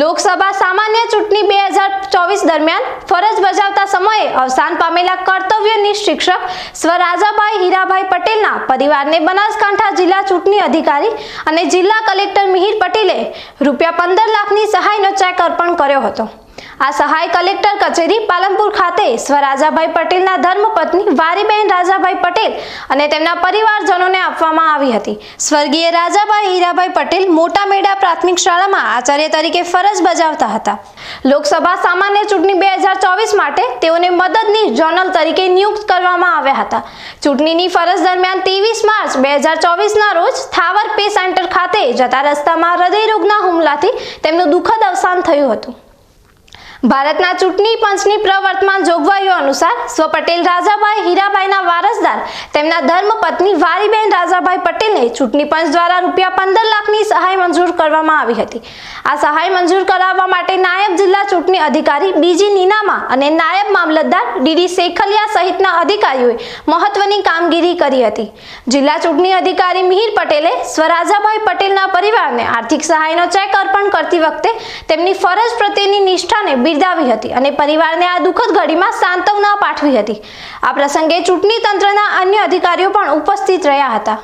લોકસભા સામાન્ય ચૂંટણી બે હજાર ચોવીસ દરમિયાન ફરજ બજાવતા સમયે અવસાન પામેલા કર્તવ્યનિષ્ઠ શિક્ષક સ્વરાજાભાઈ હીરાભાઈ પટેલના પરિવારને બનાસકાંઠા જિલ્લા ચૂંટણી અધિકારી અને જિલ્લા કલેક્ટર મિહિર પટેલે રૂપિયા પંદર લાખની સહાયનો ચેક અર્પણ કર્યો હતો. આ સહાય કલેક્ટર કચેરી પાલનપુર ખાતે સ્વ રાજાભાઈ પટેલના ધર્મપત્ની વારીબેન રાજાભાઈ પટેલ અને તેમના પરિવારજનોને આપવામાં આવી હતી. સ્વર્ગીય રાજાભાઈ હીરાભાઈ પટેલ મોટા મેડા પ્રાથમિક શાળામાં આચાર્ય તરીકે ફરજ બજાવતા હતા. લોકસભા સામાન્ય ચૂંટણી બે હજાર ચોવીસ માટે તેઓને મદદની જનરલ તરીકે નિયુક્ત કરવામાં આવ્યા હતા. ચૂંટણીની ફરજ દરમિયાન ત્રેવીસ માર્ચ બે હજાર ચોવીસના રોજ થાવર પે સેન્ટર ખાતે જતા રસ્તામાં હૃદયરોગના હુમલાથી તેમનું દુઃખદ અવસાન થયું હતું. ભારતના ચૂંટણી પંચની પ્રવર્તમાન જોગવાઈઓ અનુસાર સ્વ પટેલ રાજાભાઈ હીરાભાઈના વારસદાર, તેમના ધર્મપત્ની વારીબેન રાજાભાઈ પટેલને ચૂંટણી પંચ દ્વારા રૂપિયા પંદર લાખની સહાય મંજૂર કરવામાં આવી હતી. આ સહાય મંજૂર કરાવવા માટે નાયબ જિલ્લા ચૂંટણી અધિકારી બીજી નીનામા અને નાયબ મામલતદાર ડીડી શેખલિયા સહિતના અધિકારીઓએ મહત્વની કામગીરી કરી હતી. જિલ્લા ચૂંટણી અધિકારી મિહિર પટેલે સ્વરાજાભાઈ પટેલના પરિવારને આર્થિક સહાયનો ચેક અર્પણ કરતી વખતે તેમની ફરજ પ્રત્યેની નિષ્ઠાને બિરદાવી હતી અને પરિવારને આ દુઃખદ ઘડીમાં સાંત્વના પાઠવી હતી. આ પ્રસંગે ચૂંટણી તંત્રના અન્ય અધિકારીઓ પણ ઉપસ્થિત રહ્યા હતા.